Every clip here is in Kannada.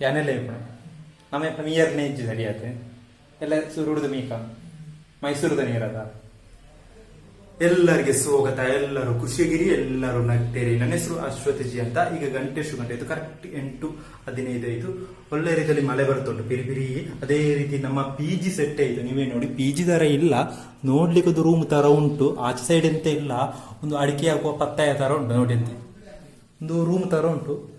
ಯಾನೆಲ್ಲ ಲೇಪಣ ನಮ್ಮ ಇಪ್ಪ ನೇಜ್ ಇಜ್ಜಿ ಸರಿಯಾತೆ ಎಲ್ಲ ಸುರುಡ್ದು ಮೀಕ. ಮೈಸೂರದ ನೀರದ? ಎಲ್ಲರಿಗೆ ಸ್ವಾಗತ, ಎಲ್ಲರೂ ಖುಷಿಗಿರಿ ಎಲ್ಲರೂ ನಗ್ತೇರಿ. ನನ್ನ ಹೆಸರು ಅಶ್ವಥಜಿ ಅಂತ. ಈಗ ಗಂಟೆ ಶು ಗಂಟೆ ಇದು ಕರೆಕ್ಟ್ ಎಂಟು, ಹದಿನೈದು ಐದು ಒಳ್ಳೆ ರೀತಿಯಲ್ಲಿ ಮಳೆ ಬರ್ತುಂಟು ಪಿರಿ ಪಿರಿ. ಅದೇ ರೀತಿ ನಮ್ಮ ಪಿ ಜಿ ಸೆಟ್ ಆಯ್ತು. ನೀವೇ ನೋಡಿ ಪಿ ಜಿ ತರ ಇಲ್ಲ. ನೋಡ್ಲಿಕ್ಕೆ ಒಂದು ರೂಮ್ ತರ ಉಂಟು. ಆಚೆ ಸೈಡ್ ಅಂತ ಇಲ್ಲ. ಒಂದು ಅಡಿಕೆ ಹಾಕುವ ಪತ್ತಾಯ ತರ ಉಂಟು. ನೋಡಿ ಅಂತ ಒಂದು ರೂಮ್ ತರ ಉಂಟು.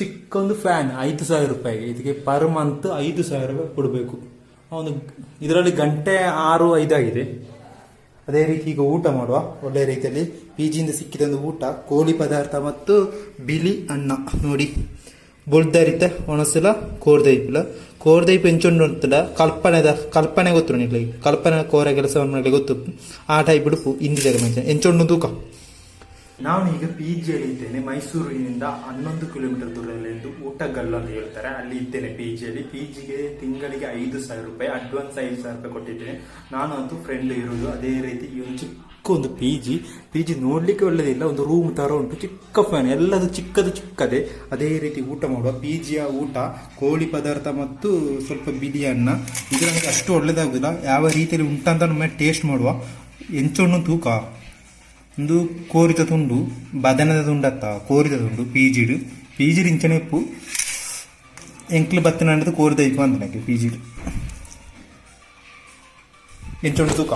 ಚಿಕ್ಕ ಒಂದು ಫ್ಯಾನ್ ಐದು ಸಾವಿರ ರೂಪಾಯಿಗೆ, ಇದಕ್ಕೆ ಪರ್ ಮಂತ್ ಐದು ಸಾವಿರ ರೂಪಾಯಿ ಕೊಡಬೇಕು. ಒಂದು ಇದರಲ್ಲಿ ಗಂಟೆ ಆರು ಐದಾಗಿದೆ ಅದೇ ರೀತಿ ಈಗ ಊಟ ಮಾಡುವ. ಒಳ್ಳೆ ರೀತಿಯಲ್ಲಿ ಪಿ ಜಿಯಿಂದ ಸಿಕ್ಕಿದ ಒಂದು ಊಟ, ಕೋಳಿ ಪದಾರ್ಥ ಮತ್ತು ಬಿಳಿ ಅನ್ನ. ನೋಡಿ ಬುಳ್ದರಿತ ಒಣಸಲ ಕೋರ್ದೈಪಿಲ್ಲ ಕೋರ್ದೈಪ್ ಎಂಚೊಂಡು ಅಂತಲ್ಲ ಕಲ್ಪನೆದ, ಕಲ್ಪನೆ ಗೊತ್ತು ನಿಮಗೆ ಕಲ್ಪನೆ ಕೋರ ಕೆಲಸ ಮಾಡಲಿ ಗೊತ್ತು. ಆ ಟೈಪ್ ಬಿಡುಪು ಹಿಂದಿದಾಗ ಮಂಚ ಎಂಚೊಂಡು ತೂಕ. ನಾನು ಈಗ ಪಿ ಜಿಯಲ್ಲಿ ಇದ್ದೇನೆ. ಮೈಸೂರಿನಿಂದ ಹನ್ನೊಂದು ಕಿಲೋಮೀಟರ್ ದೂರದಲ್ಲಿ ಊಟಗಲ್ಲು ಅಂತ ಹೇಳ್ತಾರೆ. ಅಲ್ಲಿ ಇದ್ದೇನೆ ಪಿ ಜಿಯಲ್ಲಿ ಪಿ ಜಿಗೆ ತಿಂಗಳಿಗೆ ಐದು ಸಾವಿರ ರೂಪಾಯಿ ಅಡ್ವಾನ್ಸ್ ಐದು ಸಾವಿರ ರೂಪಾಯಿ ಕೊಟ್ಟಿದ್ದೇನೆ. ನಾನು ಅಂತೂ ಫ್ರೆಂಡ್ ಇರೋದು. ಅದೇ ರೀತಿ ಈ ಒಂದು ಚಿಕ್ಕ ಒಂದು ಪಿ ಜಿ ಪಿ ಜಿ ನೋಡ್ಲಿಕ್ಕೆ ಒಳ್ಳೆಯದಿಲ್ಲ ಒಂದು ರೂಮ್ ತರ ಉಂಟು. ಚಿಕ್ಕ ಫ್ಯಾನ್ ಎಲ್ಲದು ಚಿಕ್ಕದು ಚಿಕ್ಕದೇ. ಅದೇ ರೀತಿ ಊಟ ಮಾಡುವ ಪಿ ಜಿಯ ಊಟ, ಕೋಳಿ ಪದಾರ್ಥ ಮತ್ತು ಸ್ವಲ್ಪ ಬಿರಿಯನ್ನ. ಇದು ನನಗೆ ಅಷ್ಟು ಒಳ್ಳೇದಾಗುದಿಲ್ಲ ಯಾವ ರೀತಿಯಲ್ಲಿ ಉಂಟಂತ ನಮ್ಮ ಟೇಸ್ಟ್ ಮಾಡುವ. ಎಂಚೊಣ್ಣು ತೂಕ. ಒಂದು ಕೋರಿತ ತುಂಡು ಬದನದ ತುಂಡತ್ತ ಕೋರಿತ ತುಂಡು ಪೀಜಿಡು ಪೀಜಿಡು ಇಂಚನೆ ಉಪ್ಪು ಎಂಕ್ಲು ಬತ್ತನ ಅಂಡದು ಕೋರಿದ ಇಪ್ಪು ಅಂತ ನನಗೆ ಪೀಜಿಡು ಎಂಚೊಂಡು ತೂಕ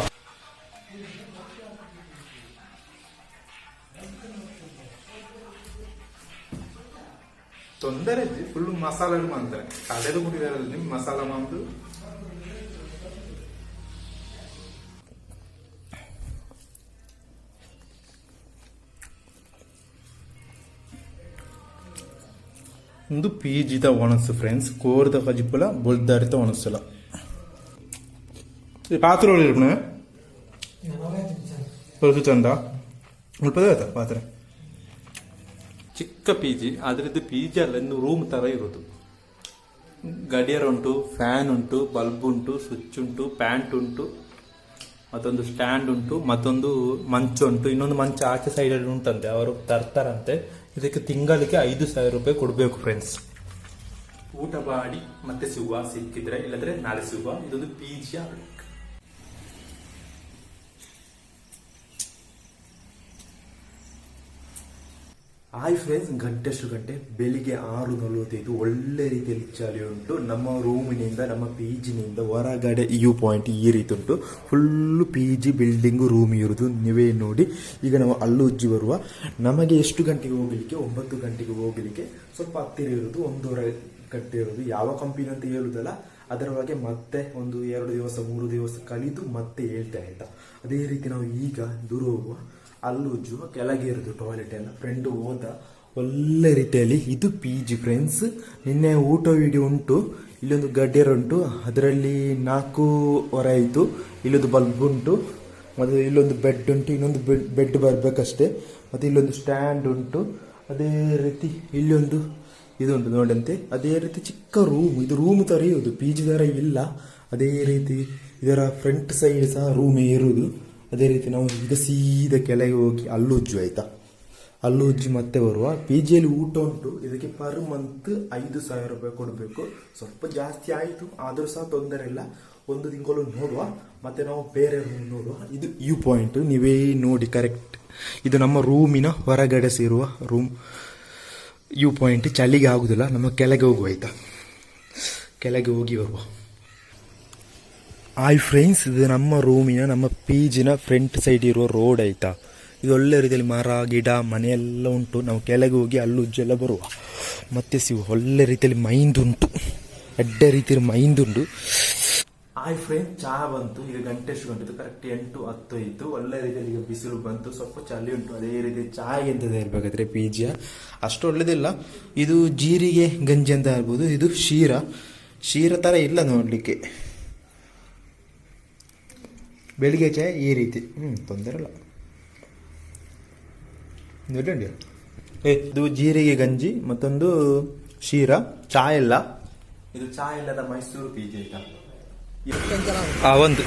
ತೊಂದರೆ ಫುಲ್ ಮಸಾಲೆ ಮಾಡ್ತಾರೆ ಕಡೆದು ಕುಟ್ಟಿದಾರಲ್ಲ ನಿಮ್ ಮಸಾಲ ಮಾಂದು ಒಂದು ಪಿ ಜಿದ ಒಣಸು ಫ್ರೆಂಡ್ಸ್ ಕೋರ್ದ ಕಜಿಪುಲ ಬೊಲ್ದಾರಿತ ಒಣಸಲ ಈ ಪಾತ್ರೆ ಒಳ್ಳೆ ಹೊರಸು ಚಂದ. ಮುಲ್ಪದ ಆಯ್ತಾ ಪಾತ್ರೆ? ಚಿಕ್ಕ ಪಿ ಜಿ ಅದರದ್ದು ಪಿ ಜಿ ಅಲ್ಲ, ಇನ್ನು ರೂಮ್ ತರ ಇರೋದು. ಗಡಿಯಾರ ಉಂಟು ಫ್ಯಾನ್ ಉಂಟು ಬಲ್ಬ್ ಉಂಟು ಸ್ವಿಚ್ ಉಂಟು ಪ್ಯಾಂಟ್ ಉಂಟು, ಮತ್ತೊಂದು ಸ್ಟ್ಯಾಂಡ್ ಉಂಟು, ಮತ್ತೊಂದು ಮಂಚ ಉಂಟು. ಇನ್ನೊಂದು ಮಂಚ ಆಚೆ ಸೈಡಲ್ಲಿ ಉಂಟಂತೆ, ಅವರು ತರ್ತಾರಂತೆ. ಇದಕ್ಕೆ ತಿಂಗಳಿಗೆ ಐದು ಸಾವಿರ ರೂಪಾಯಿ ಕೊಡಬೇಕು ಫ್ರೆಂಡ್ಸ್ ಊಟ ಮಾಡಿ ಮತ್ತೆ ಸಿಗುವ ಸಿಕ್ಕಿದ್ರೆ, ಇಲ್ಲದ್ರೆ ನಾಳೆ ಸಿಗುವ ಇದೊಂದು ಪಿ ಜಿಯ ಹಾಯ್ ಫ್ರೆಂಡ್ಸ್ ಗಂಟೆಷ್ಟು ಗಂಟೆ ಬೆಳಿಗ್ಗೆ ಆರು ನಲವತ್ತೈದು ಒಳ್ಳೆ ರೀತಿಯಲ್ಲಿ ಚಳಿ ಉಂಟು. ನಮ್ಮ ರೂಮಿನಿಂದ ನಮ್ಮ ಪಿ ಜಿನಿಂದ ಹೊರಗಡೆ ಯು ಪಾಯಿಂಟ್ ಈ ರೀತಿ ಉಂಟು. Full P G building room ಇರೋದು ನೀವೇ ನೋಡಿ. ಈಗ ನಾವು ಅಲ್ಲು ಉಜ್ಜಿ ಬರುವ. ನಮಗೆ ಎಷ್ಟು ಗಂಟೆಗೆ ಹೋಗಲಿಕ್ಕೆ? ಒಂಬತ್ತು ಗಂಟೆಗೆ ಹೋಗಲಿಕ್ಕೆ ಸ್ವಲ್ಪ ಹತ್ತಿರ ಇರೋದು ಒಂದೂವರೆ ಗಂಟೆ ಇರೋದು ಯಾವ ಕಂಪನಿ ಅಂತ ಹೇಳುದಲ್ಲ, ಅದರ ಬಗ್ಗೆ ಮತ್ತೆ ಒಂದು ಎರಡು ದಿವಸ, ಮೂರು ದಿವಸ ಕಲಿತು ಮತ್ತೆ ಹೇಳ್ತಾ ಆಯ್ತಾ ಅದೇ ರೀತಿ ನಾವು ಈಗ ದೂರ ಹೋಗುವ. ಅಲ್ಲುಜ್ಜು ಕೆಳಗೆ ಇರೋದು ಟಾಯ್ಲೆಟ್ ಎಲ್ಲ. ಫ್ರೆಂಡ್ ಹೋದ ಒಳ್ಳೆ ರೀತಿಯಲ್ಲಿ. ಇದು ಪಿ ಜಿ ಫ್ರೆಂಡ್ಸ್ ನಿನ್ನೆ ಊಟ ವಿಡಿಯೋ ಉಂಟು. ಇಲ್ಲೊಂದು ಗಡ್ಡೆರ ಉಂಟು. ಅದರಲ್ಲಿ ನಾಲ್ಕು ಹೊರ ಆಯಿತು ಇಲ್ಲೊಂದು ಬಲ್ಬ್ ಉಂಟು. ಮತ್ತು ಇಲ್ಲೊಂದು ಬೆಡ್ ಉಂಟು. ಇನ್ನೊಂದು ಬೆಡ್ ಬೆಡ್ ಬರಬೇಕಷ್ಟೇ. ಮತ್ತು ಇಲ್ಲೊಂದು ಸ್ಟ್ಯಾಂಡ್ ಉಂಟು. ಅದೇ ರೀತಿ ಇಲ್ಲೊಂದು ಇದುಂಟು ನೋಡಂತೆ. ಅದೇ ರೀತಿ ಚಿಕ್ಕ ರೂಮ್ ಇದು ರೂಮ್ ಥರ ಇರೋದು ಪಿ ಜಿ ಥರ ಇಲ್ಲ. ಅದೇ ರೀತಿ ಇದರ ಫ್ರಂಟ್ ಸೈಡ್ ಸಹ ರೂಮೇ ಇರುವುದು ಅದೇ ರೀತಿ ನಾವು ಈಗ ಸೀದಾ ಕೆಳಗೆ ಹೋಗಿ ಅಲ್ಲು ಉಜ್ಜು ಆಯ್ತಾ? ಅಲ್ಲು ಉಜ್ಜಿ ಮತ್ತೆ ಬರುವ ಪಿ ಜಿಯಲ್ಲಿ ಊಟ ಉಂಟು. ಇದಕ್ಕೆ ಪರ್ ಮಂತ್ ಐದು ಸಾವಿರ ರೂಪಾಯಿ ಕೊಡಬೇಕು. ಸ್ವಲ್ಪ ಜಾಸ್ತಿ ಆಯಿತು, ಆದರೂ ಸಹ ತೊಂದರೆ ಇಲ್ಲ. ಒಂದು ತಿಂಗಳು ನೋಡುವ. ಮತ್ತೆ ನಾವು ಬೇರೆ ರೂಮ್ ನೋಡುವ. ಇದು ಯು ಪಾಯಿಂಟ್ ನೀವೇ ನೋಡಿ ಕರೆಕ್ಟ್ ಇದು ನಮ್ಮ ರೂಮಿನ ಹೊರಗಡೆ ಸೇರುವ ರೂಮ್ ಯು ಪಾಯಿಂಟ್ ಚಳಿಗೆ ಆಗುದಿಲ್ಲ. ನಮ್ಮ ಕೆಳಗೆ ಹೋಗುವ ಆಯ್ತಾ? ಕೆಳಗೆ ಹೋಗಿ ಬರುವ. ಆಯ್ ಫ್ರೆಂಡ್ಸ್ ಇದು ನಮ್ಮ ರೂಮಿನ ನಮ್ಮ ಪಿ ಜಿನ ಫ್ರಂಟ್ ಸೈಡ್ ಇರುವ ರೋಡ್ ಆಯ್ತಾ? ಇದು ಒಳ್ಳೆ ರೀತಿಯಲ್ಲಿ ಮರ, ಗಿಡ, ಮನೆಯೆಲ್ಲ ಉಂಟು. ನಾವು ಕೆಳಗೆ ಹೋಗಿ ಅಲ್ಲೂ ಉಜ್ಜೆಲ್ಲ ಬರುವ. ಮತ್ತೆ ಸಿಗುವ ಒಳ್ಳೆ ರೀತಿಯಲ್ಲಿ ಮೈಂದ್ ಉಂಟು. ಎಡ್ಡ ರೀತಿಯಲ್ಲಿ ಮೈಂದ್ ಉಂಟು. ಆಯ್ ಫ್ರೆಂಡ್ಸ್ ಚಹಾ ಬಂತು. ಈಗ ಗಂಟೆ ಎಷ್ಟು ಗಂಟೆ ಕರೆಕ್ಟ್ ಎಂಟು, ಹತ್ತು ಇತ್ತು ಒಳ್ಳೆ ರೀತಿಯಲ್ಲಿ ಈಗ ಬಿಸಿಲು ಬಂತು. ಸ್ವಲ್ಪ ಚಳಿ ಉಂಟು. ಅದೇ ರೀತಿ ಚಹಾ ಎಂತದ ಇರಬೇಕಾದ್ರೆ ಪಿ ಜಿಯ ಅಷ್ಟು ಒಳ್ಳೇದಿಲ್ಲ. ಇದು ಜೀರಿಗೆ, ಗಂಜಿ ಅಂತ ಇರ್ಬೋದು ಇದು ಶೀರ. ಶೀರ ಥರ ಇಲ್ಲ ನೋಡಲಿಕ್ಕೆ. ಬೆಳಿಗ್ಗೆ ಚಾಯ್ ಈ ರೀತಿ. ಹ್ಞೂ ತೊಂದರೆ ಇಲ್ಲ. ನೋಡಿ ಏ ಇದು ಜೀರಿಗೆ ಗಂಜಿ ಮತ್ತೊಂದು ಶೀರಾ ಚಾ ಇಲ್ಲ ಇದು ಚಾ ಇಲ್ಲದ ಮೈಸೂರು ಪಿ ಜಿ ಆಯ್ತಾ ಆ ಒಂದು.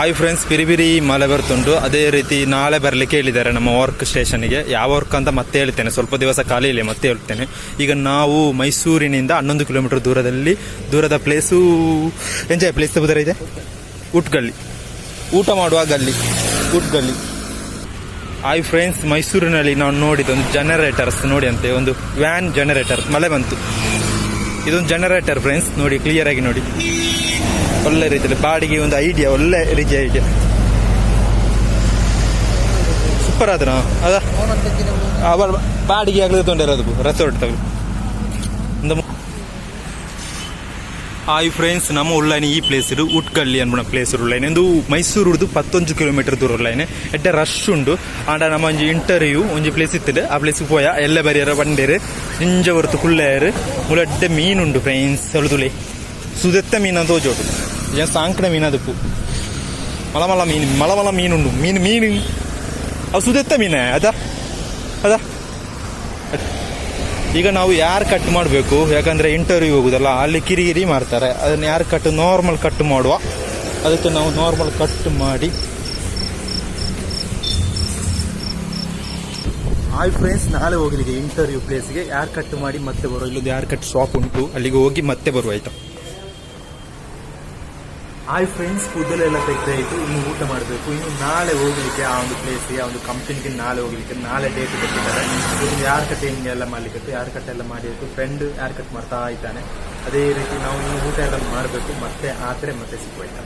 ಆಯ್ ಫ್ರೆಂಡ್ಸ್ ಪಿರಿಬಿರಿ ಮಳೆ ಬರ್ತುಂಟು ಅದೇ ರೀತಿ ನಾಳೆ ಬರಲಿಕ್ಕೆ ಹೇಳಿದ್ದಾರೆ ನಮ್ಮ ವರ್ಕ್ ಸ್ಟೇಷನ್ಗೆ ಯಾವ ವರ್ಕ್ ಅಂತ ಮತ್ತೆ ಹೇಳ್ತೇನೆ. ಸ್ವಲ್ಪ ದಿವಸ ಖಾಲಿ ಇಲ್ಲ ಮತ್ತೆ ಹೇಳ್ತೇನೆ. ಈಗ ನಾವು ಮೈಸೂರಿನಿಂದ ಹನ್ನೊಂದು ಕಿಲೋಮೀಟರ್ ದೂರದಲ್ಲಿ ದೂರದ ಪ್ಲೇಸು ಎಂಜಾಯ್ ಪ್ಲೇಸ್ ಬುದರ ಇದೆ? ಉಟ್ಗಲ್ಲಿ ಊಟ ಮಾಡುವ ಗಲ್ಲಿ ಉಟ್ಗಲ್ಲಿ ಹಾಯ್ ಫ್ರೆಂಡ್ಸ್ ಮೈಸೂರಿನಲ್ಲಿ ನಾವು ನೋಡಿದ ಒಂದು ಜನರೇಟರ್ಸ್ ನೋಡಿ ಅಂತೆ ಒಂದು ವ್ಯಾನ್ ಜನರೇಟರ್ ಮಳೆ ಬಂತು. ಇದೊಂದು ಜನರೇಟರ್ ಫ್ರೆಂಡ್ಸ್ ನೋಡಿ ಕ್ಲಿಯರ್ ಆಗಿ ನೋಡಿ. ಒಳ್ಳೆ ರೀತಿಯಲ್ಲಿ ಬಾಡಿಗೆ ಒಂದು ಐಡಿಯಾ ಒಳ್ಳೆ ರೀತಿಯ ಐಡಿಯಾ ಸೂಪರ್ ಆದ್ರ? ಅದ? ಬ- ಬಾಡಿಗೆ ಆಗಲಿ ತೊಂದಿರೋದು ರೆಸಾರ್ಟ್ ತಗೊಳ್ಳಿ ಒಂದು ಹಾಯ್ ಫ್ರೆಂಡ್ಸ್ ನಮ್ಮ ಉಳ್ಳಾನೆ ಈ ಪ್ಲೇಸ್ ಇರು ಉಟ್ಕಳ್ಳಿ ಅನ್ಬಿಡ ಪ್ಲೇಸ್ ಉಳ್ಳಾನೆ ಒಂದು ಮೈಸೂರುದು ಪತ್ತೊಂದು ಕಿಲೋಮೀಟರ್ ದೂರ ಉಳ್ಳಾನೆ ಎಡ್ಡ ರಶ್ ಉಂಡು ಆಂಡ ನಮ್ಮ ಒಂಜಿ ಇಂಟರ್ವ್ಯೂ ಒಂಜಿ ಪ್ಲೇಸ್ ಇತ್ತದೆ. ಆ ಪ್ಲೇಸ್ ಪೋಯ. ಎಲ್ಲ ಬರಿಯರ, ಬಂಡೇರು ನಿಂಜ ಹೊರತು ಕುಳ್ಳೆಯರು ಮುಲಡ್ಡೆ ಮೀನುಂಡು ಫ್ರೆಂಡ್ಸ್ ಎಳುದುಲೆ ಸುದೆತ್ತ ಮೀನು ಅಂತ ಹೋಜೋಟು ಏನ್ ಸಾಂಕಣ ಮೀನು ಅದಕ್ಕೂ. ಮಲಮಲ ಮೀನು, ಮಲಮಲ ಮೀನುಂಡು ಮೀನು ಮೀನು. ಆ ಸುದೆತ್ತ ಮೀನೇ? ಅದ? ಅದ? ಈಗ ನಾವು ಯಾರು ಕಟ್ ಮಾಡಬೇಕು? ಯಾಕಂದರೆ ಇಂಟರ್ವ್ಯೂ ಹೋಗುದಲ್ಲ, ಅಲ್ಲಿ ಕಿರಿಕಿರಿ ಮಾಡ್ತಾರೆ. ಅದನ್ನು ಯಾರು ಕಟ್ ನಾರ್ಮಲ್ ಕಟ್ ಮಾಡುವ? ಅದಕ್ಕೆ ನಾವು ನಾರ್ಮಲ್ ಕಟ್ ಮಾಡಿ. ಹಾಯ್ ಫ್ರೆಂಡ್ಸ್ ನಾಳೆ ಹೋಗಲಿಕ್ಕೆ ಇಂಟರ್ವ್ಯೂ ಪ್ಲೇಸ್ಗೆ ಯಾರು ಕಟ್ ಮಾಡಿ ಮತ್ತೆ ಬರೋ ಇಲ್ಲೊಂದು ಯಾರು ಕಟ್ ಶಾಪ್ ಉಂಟು, ಅಲ್ಲಿಗೆ ಹೋಗಿ ಮತ್ತೆ ಬರುವ, ಆಯ್ತಾ? ಹಾಯ್ ಫ್ರೆಂಡ್ಸ್ ಕೂದಲೆಲ್ಲ ಇತ್ತು ಇನ್ನು ಊಟ ಮಾಡಬೇಕು. ಇನ್ನು ನಾಳೆ ಹೋಗ್ಲಿಕ್ಕೆ ಆ ಒಂದು ಪ್ಲೇಸ್ಗೆ ಆ ಒಂದು ಕಂಪ್ನಿಗೆ ನಾಳೆ ಹೋಗ್ಲಿಕ್ಕೆ, ನಾಳೆ ಡೇಟ್ ಕೊಟ್ಟಿದ್ದಾರೆ. ಇನ್ನು ಯಾರ್ ಕಟ್ ಹಿಂಗೆಲ್ಲ ಎಲ್ಲ ಮಾಡ್ಲಿಕ್ಕೆ ಯಾರ್ ಕಟ್ ಎಲ್ಲ ಮಾಡಿತ್ತು ಫ್ರೆಂಡ್ ಯಾರ್ ಕಟ್ ಮಾಡ್ತಾ ಇದ್ದಾನೆ? ಅದೇ ರೀತಿ ನಾವು ಇನ್ನು ಊಟ ಎಲ್ಲ ಮಾಡಬೇಕು. ಮತ್ತೆ ಆದರೆ ಮತ್ತೆ ಸಿಗುವಾಯ್ತಾ